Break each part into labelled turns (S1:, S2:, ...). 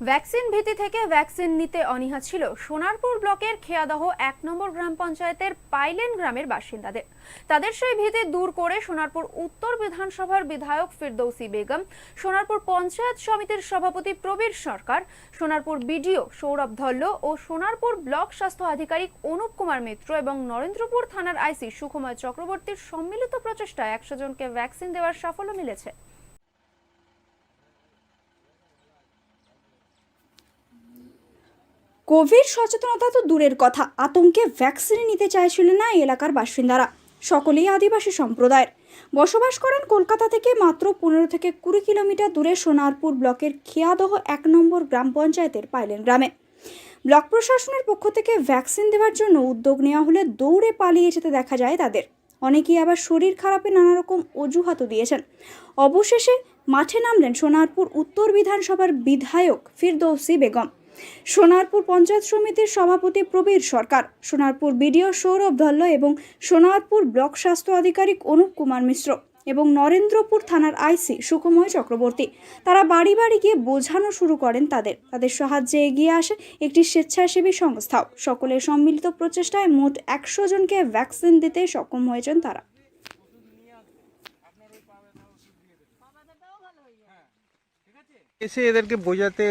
S1: Vaccine ভীতি থেকে vaccine নিতে অনীহা ছিল। সোনারপুর ব্লকের খেয়াদহ এক নম্বর গ্রাম পঞ্চায়েতের পাইলেন গ্রামের বাসিন্দাদের। তাদের সেই ভীতি দূর করে সোনারপুর উত্তর বিধানসভার বিধায়ক ফিরদৌসি বেগম, সোনারপুর পঞ্চায়েত সমিতির সভাপতি প্রবীর সরকার, সোনারপুর বিডিও সৌরভ ধল্ল ও সোনারপুর ব্লক স্বাস্থ্য আধিকারিক অনুপ কুমার মিত্র এবং নরেন্দ্রপুর থানার আইসি সুকুমার চক্রবর্তীর সম্মিলিত প্রচেষ্টায় একশো জনকে ভ্যাকসিন দেওয়ার সাফল্য মিলেছে।
S2: কোভিড সচেতনতা তো দূরের কথা। আতঙ্কে ভ্যাকসিন নিতে চাইছিল না এলাকার বাসিন্দারা। সকলেই আদিবাসী সম্প্রদায়ের। বসবাস করেন কলকাতা থেকে মাত্র পনেরো থেকে কুড়ি কিলোমিটার দূরে সোনারপুর ব্লকের খেয়াদহ এক নম্বর গ্রাম পঞ্চায়েতের পাইলেন গ্রামে। ব্লক প্রশাসনের পক্ষ থেকে ভ্যাকসিন দেওয়ার জন্য উদ্যোগ নেওয়া হলে দৌড়ে পালিয়ে যেতে দেখা যায় তাদের। অনেকেই আবার শরীর খারাপে নানা রকম অজুহাতও দিয়েছেন। অবশেষে মাঠে নামলেন সোনারপুর উত্তর বিধানসভার বিধায়ক ফিরদৌসি বেগম। সোনারপুর পঞ্চায়েত সমিতির সভাপতি প্রবীর সরকার, সোনারপুর বিডিও সৌরভ ধল্ল এবং সোনারপুর ব্লক স্বাস্থ্য আধিকারিক অনুপ কুমার মিশ্র এবং নরেন্দ্রপুর থানার আইসি সুকুময় চক্রবর্তী। তারা বাড়ি বাড়ি গিয়ে বোঝানো শুরু করেন তাদের। তাদের সাহায্যে এগিয়ে আসে একটি স্বেচ্ছাসেবী সংস্থাও। সকলের সম্মিলিত প্রচেষ্টায় মোট একশো জনকে ভ্যাকসিন দিতে সক্ষম হয়েছেন তারা।
S3: এসে এদেরকে বোঝাতে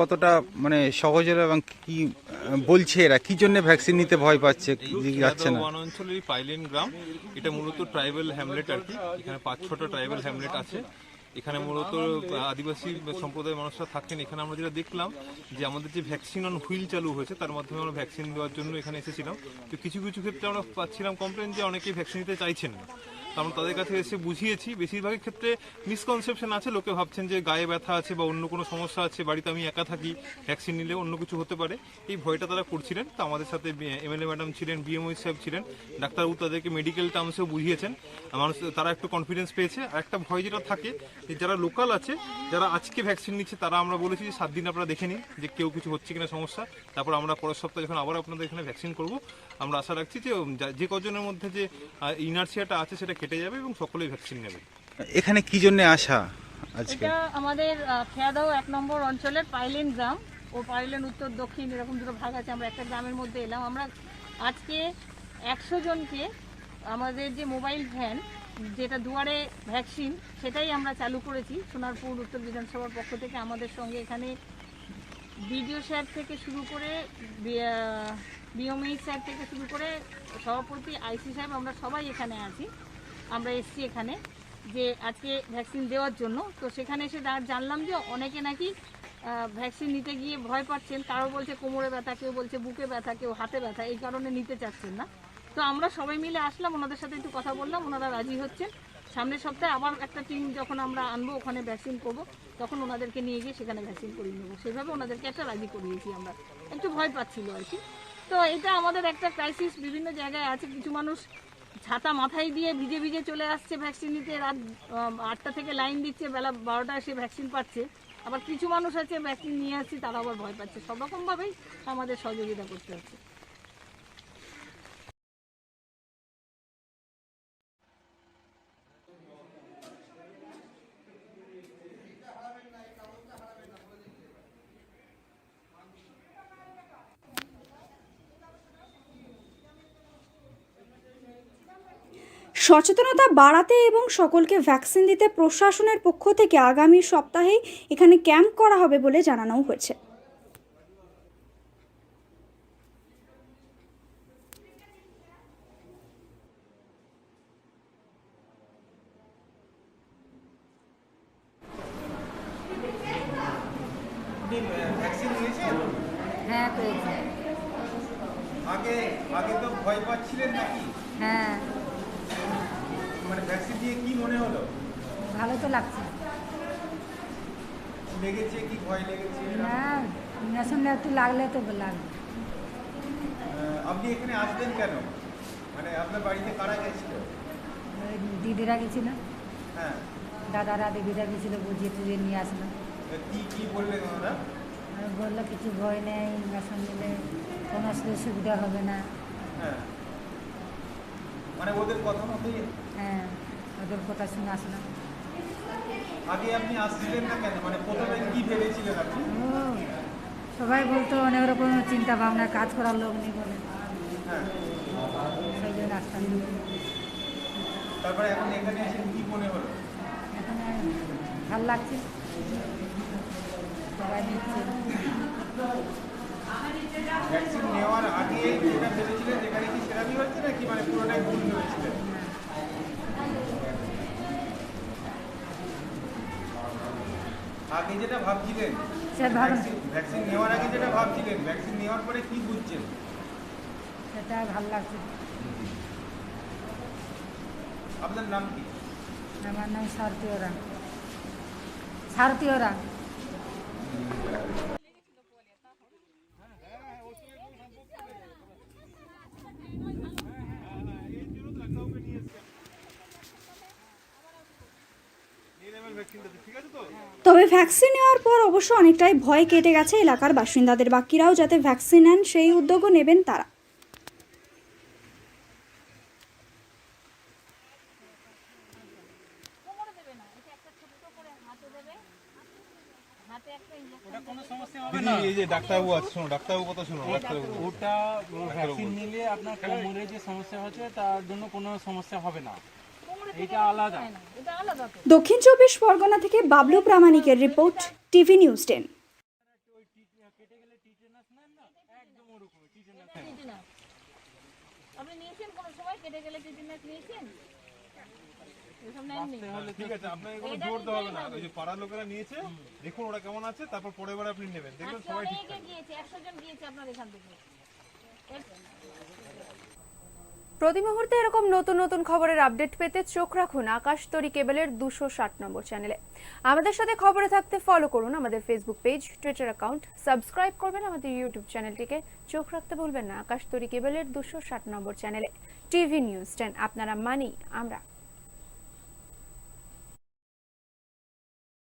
S3: কতটা মানে সহজ হলো এবং কি বলছে এরা? কি জন্য ভ্যাকসিন নিতে ভয় পাচ্ছে? যাচ্ছে না?
S4: অঞ্চলের পাইলেন গ্রাম এটা মূলত ট্রাইবাল হ্যামলেট আর কি। এখানে পাঁচ ছটা ট্রাইবাল হ্যামলেট আছে। এখানে মূলত আদিবাসী সম্প্রদায়ের মানুষরা থাকেন। এখানে আমরা যেটা দেখলাম যে আমাদের যে ভ্যাকসিন অন হুইল চালু হয়েছে তার মাধ্যমে আমরা ভ্যাকসিন দেওয়ার জন্য এখানে এসেছিলাম। তো কিছু কিছু ক্ষেত্রে আমরা পাচ্ছিলাম কমপ্লেন যে অনেকেই ভ্যাকসিন নিতে চাইছেন না। আমরা তাদের কাছে এসে বুঝিয়েছি বেশিরভাগের ক্ষেত্রে মিসকনসেপশন আছে, লোকে ভাবছেন যে গায়ে ব্যথা আছে বা অন্য কোনো সমস্যা আছে, বাড়িতে আমি একা থাকি ভ্যাকসিন নিলে অন্য কিছু হতে পারে। এই ভয়টা তারা করছিলেন। তো আমাদের সাথে এমএলএ ম্যাডাম ছিলেন বিএমওই সাহেব ছিলেন ডাক্তারবাবু তাদেরকে মেডিকেল টার্মসেও বুঝিয়েছেন। মানুষ, তারা একটু কনফিডেন্স পেয়েছে। আর একটা ভয় যেটা থাকে, যে যারা লোকাল আছে, যারা আজকে ভ্যাকসিন নিচ্ছে, তারা আমরা বলেছি যে সাত দিন আপনারা দেখে নিন যে কেউ কিছু হচ্ছে কিনা সমস্যা। তারপর আমরা পরের সপ্তাহে যখন আবার আপনাদের এখানে ভ্যাকসিন করব, আমরা আশা রাখছি যে যে কজনের মধ্যে যে ইনার্সিয়াটা আছে, সেটা কেটে যাবে এবং সকলেই ভ্যাকসিন নেবে।
S3: এখানে কি জন্য আসা আজকে?
S5: এটা আমাদের খেয়াদাও এক নম্বর অঞ্চলের পাইলেন গ্রাম। ও পাইলেন উত্তর দক্ষিণ এরকম দুটো ভাগ আছে। আমরা একটা গ্রামের মধ্যে এলাম। আমরা আজকে একশো জনকে আমাদের যে মোবাইল ভ্যান যেটা দুয়ারে ভ্যাকসিন সেটাই আমরা চালু করেছি। সোনারপুর উত্তর বিধানসভার পক্ষ থেকে আমাদের সঙ্গে এখানে বিডিও স্যার থেকে শুরু করে বিএমই স্যার থেকে শুরু করে সভাপতি আইসি সাহেব আমরা সবাই এখানে আছি। আমরা এসছি এখানে যে আজকে ভ্যাকসিন দেওয়ার জন্য। তো সেখানে এসে জানলাম যে অনেকে নাকি ভ্যাকসিন নিতে গিয়ে ভয় পাচ্ছেন। কারও বলছে কোমরে ব্যথা, কেউ বলছে বুকে ব্যথা, কেউ হাতে ব্যথা, এই কারণে নিতে চাচ্ছেন না। তো আমরা সবাই মিলে আসলাম, ওনাদের সাথে একটু কথা বললাম, ওনারা রাজি হচ্ছেন। সামনের সপ্তাহে আবার একটা টিম যখন আমরা আনব, ওখানে ভ্যাকসিন করব, তখন ওনাদেরকে নিয়ে গিয়ে সেখানে ভ্যাকসিন করিয়ে নেব। সেভাবে ওনাদেরকে একটা রাজি করিয়েছি আমরা। একটু ভয় পাচ্ছিল আর কি। তো এটা আমাদের একটা ক্রাইসিস বিভিন্ন জায়গায় আছে। কিছু মানুষ ছাতা মাথায় দিয়ে ভিজে ভিজে চলে আসছে ভ্যাকসিন নিতে। রাত আটটা থেকে লাইন দিচ্ছে, বেলা বারোটা এসে ভ্যাকসিন পাচ্ছে। আবার কিছু মানুষ আছে ভ্যাকসিন নিয়ে আসছে তারা আবার ভয় পাচ্ছে। সব রকমভাবেই আমাদের সহযোগিতা করতে হচ্ছে।
S2: সচেতনতা বাড়াতে এবং সকলকে ভ্যাকসিন দিতে প্রশাসনের পক্ষ থেকে আগামী সপ্তাহেই এখানে ক্যাম্প করা হবে বলে জানানো হয়েছে।
S3: ভ্যাকসিন নিয়েছেন
S6: হ্যাঁ পেয়েছি।
S3: আগে আগে তো ভয় পাচ্ছিলেন নাকি?
S6: হ্যাঁ।
S3: মানে ভ্যাকসিন দিয়ে কি মনে হলো?
S6: ভালো তো লাগছে।
S3: লেগেছে কি ভয় লেগেছে?
S6: না ইঞ্জেকশন একটু লাগলে তো লাগবে
S3: আপনি এখানে আসবেন কেন? মানে আপনার বাড়িতে কারা গেছিল?
S6: দিদিরা গেছিল।
S3: হ্যাঁ।
S6: দাদারা দিদিরা গেছিল বুঝিয়ে টুজিয়ে নিয়ে আসলো।
S3: কি কি বললেন
S6: আর বলল কিছু ভয় নেই ইঞ্জেকশন নিলে কোনো সুবিধা হবে না।
S3: মানে ওদের কথা মতোই?
S6: হ্যাঁ ওদের কথা শুনে আসলাম।
S3: আগে আপনি আসছিলেন না কেন? মানে প্রথমে কি ভেবেছিলেন আপনি?
S6: সবাই বলতো অনেক রকম চিন্তা ভাবনা কাজ করার লোক নেই বলে। সেই জন্য আসতাম
S3: তারপরে এখন এখানে এসে কি মনে হলো?
S6: এখানে ভালো লাগছে। সবাই দিচ্ছে
S3: ভ্যাকসিন নেওয়ার আগে যেটা ভেবেছিলেন যেখানে কি সেরামি হচ্ছে নাকি মানে পুরোটাই ভুল ভেবেছিলেন আগে যেটা ভাবছিলেন
S6: সে ভাব
S3: ভ্যাকসিন নেওয়ার আগে যেটা ভাবছিলেন ভ্যাকসিন নেওয়ার পরে কি বুঝছেন
S6: সেটা ভালো লাগছে।
S3: আপনার নাম কি?
S6: আমার নাম সারতীয় রাং সারতীয় রাং
S2: তবে ভ্যাকসিন নেওয়ার পর অবশ্য অনেকটাই ভয় কেটে গেছে এলাকার বাসিন্দাদের। বাকিরাও যাতে ভ্যাকসিন নেন সেই উদ্যোগও নেবেন তারা।
S4: এই যে ডাক্তারবাবু আছে শোনো ডাক্তারবাবু কথা শোনো ডাক্তারবাবু।
S7: ওটা ভ্যাকসিন নিলে আপনার কোমরে যে সমস্যা হচ্ছে তার জন্য কোনো সমস্যা হবে না।
S2: দক্ষিণ চব্বিশ পরগনা থেকে বাবলু প্রামাণিকের রিপোর্ট টিভি নিউজ টেন।
S5: আপনি নিয়েছেন কোনো সময়? কেটে গেলে টিটেনাস নিয়েছেন?
S4: ঠিক আছে আপনাকে কোনো জোর দেওয়া হবে না। ওই যে পাড়ার লোকেরা নিয়েছে দেখুন ওরা কেমন আছে তারপর পরের বার আপনি নেবেন। দেখবেন
S5: আজকে
S4: সবাই ঠিক
S5: অনেকে গিয়েছে জন গিয়েছে আপনার এখান থেকে।
S1: প্রতি মুহূর্তে এরকম নতুন নতুন খবরের আপডেট পেতে চোখ রাখুন আকাশ তরি কেবলের দুশো ষাট নম্বর চ্যানেলে আমাদের সাথে খবরে থাকতে ফলো করুন আমাদের Facebook page Twitter account subscribe করবেন আমাদের ইউটিউব চ্যানেলটিকে চোখ রাখতে ভুলবেন না, আকাশ তরি কেবলের দুশো ষাট নম্বর চ্যানেলে টিভি নিউজ টেন আপনারা মানি আমরা।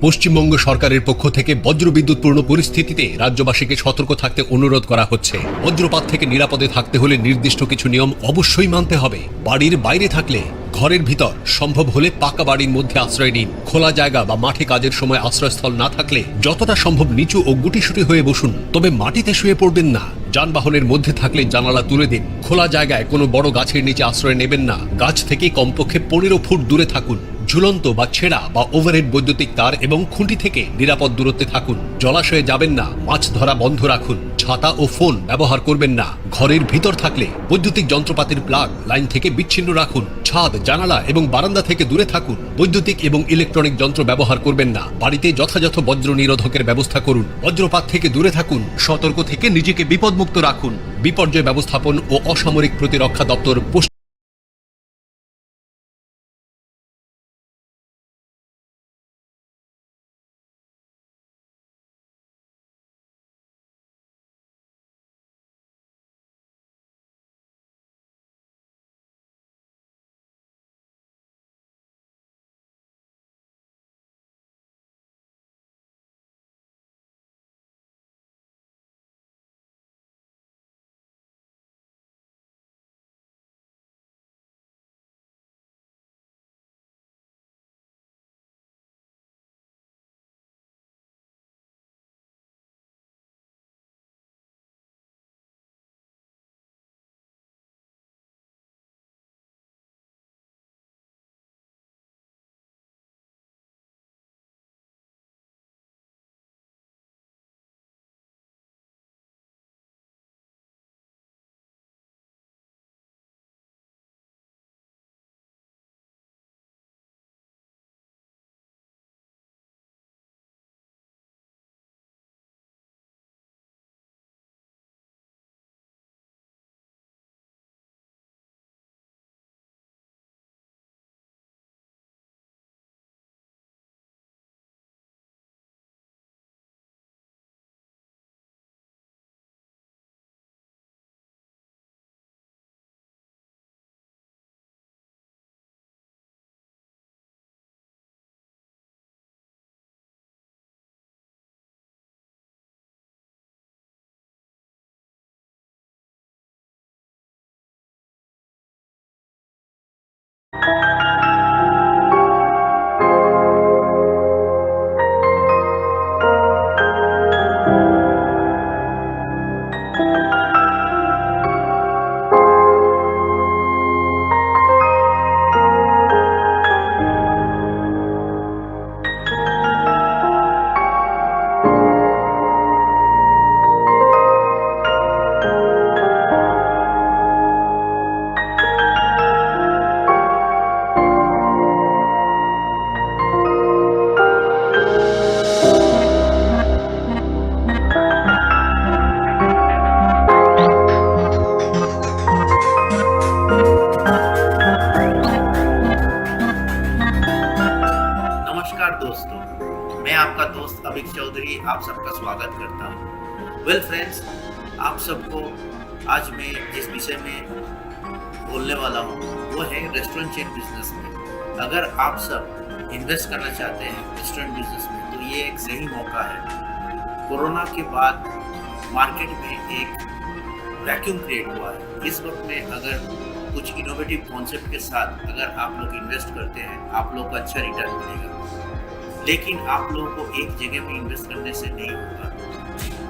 S8: পশ্চিমবঙ্গ সরকারের পক্ষ থেকে বজ্রবিদ্যুৎপূর্ণ পরিস্থিতিতে রাজ্যবাসীকে সতর্ক থাকতে অনুরোধ করা হচ্ছে। বজ্রপাত থেকে নিরাপদে থাকতে হলে নির্দিষ্ট কিছু নিয়ম অবশ্যই মানতে হবে। বাড়ির বাইরে থাকলে ঘরের ভিতর সম্ভব হলে পাকা বাড়ির মধ্যে আশ্রয় নিন। খোলা জায়গা বা মাঠে কাজের সময় আশ্রয়স্থল না থাকলে যতটা সম্ভব নিচু ও গুটিসুটি হয়ে বসুন। তবে মাটিতে শুয়ে পড়বেন না। যানবাহনের মধ্যে থাকলে জানালা তুলে দিন। খোলা জায়গায় কোনো বড় গাছের নিচে আশ্রয় নেবেন না। গাছ থেকে কমপক্ষে পনেরো ফুট দূরে থাকুন। ঝুলন্ত বা ছেঁড়া বা ওভারহেড বৈদ্যুতিক তার এবং খুঁটি থেকে নিরাপদ দূরত্বে থাকুন। জলাশয়ে যাবেন না। মাছ ধরা বন্ধ রাখুন। ছাতা ও ফোন ব্যবহার করবেন না। ঘরের ভিতর থাকলে বৈদ্যুতিক যন্ত্রপাতির প্লাগ লাইন থেকে বিচ্ছিন্ন রাখুন। ছাদ, জানালা এবং বারান্দা থেকে দূরে থাকুন। বৈদ্যুতিক এবং ইলেকট্রনিক যন্ত্র ব্যবহার করবেন না। বাড়িতে যথাযথ বজ্র নিরোধকের ব্যবস্থা করুন। বজ্রপাত থেকে দূরে থাকুন। সতর্ক থেকে নিজেকে বিপদমুক্ত রাখুন। বিপর্যয় ব্যবস্থাপন ও অসামরিক প্রতিরক্ষা দপ্তর
S9: आज मैं जिस विषय में बोलने वाला हूँ। वो है रेस्टोरेंट चेन बिज़नेस में। अगर आप सब इन्वेस्ट करना चाहते हैं रेस्टोरेंट बिज़नेस में तो ये एक सही मौका है। कोरोना के बाद मार्केट में एक वैक्यूम क्रिएट हुआ है। इस वक्त में अगर कुछ इनोवेटिव कॉन्सेप्ट के साथ अगर आप लोग इन्वेस्ट करते हैं, आप लोग को अच्छा रिटर्न मिलेगा। लेकिन आप लोगों को एक जगह में इन्वेस्ट करने से नहीं होगा।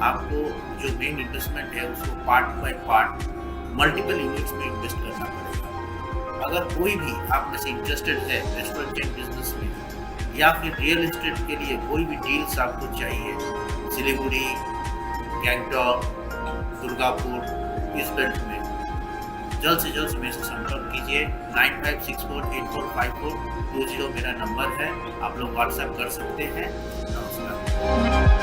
S9: आपको जो मेन इन्वेस्टमेंट है, उसको part by part multiple units में इन्वेस्ट करना पड़ेगा। अगर कोई भी आप में से इंटरेस्टेड है रेस्टोरेंट चेन बिज़नेस में, या फिर रियल इस्टेट के लिए कोई भी डील्स आपको चाहिए, सिलीगुड़ी गैंगटॉक दुर्गापुर, इस बेल्ट में, जल्द से जल्द मेरे से संपर्क कीजिए। Nine five six four eight four five four two zero मेरा नंबर है। आप लोग व्हाट्सएप कर सकते हैं। नमस्कार।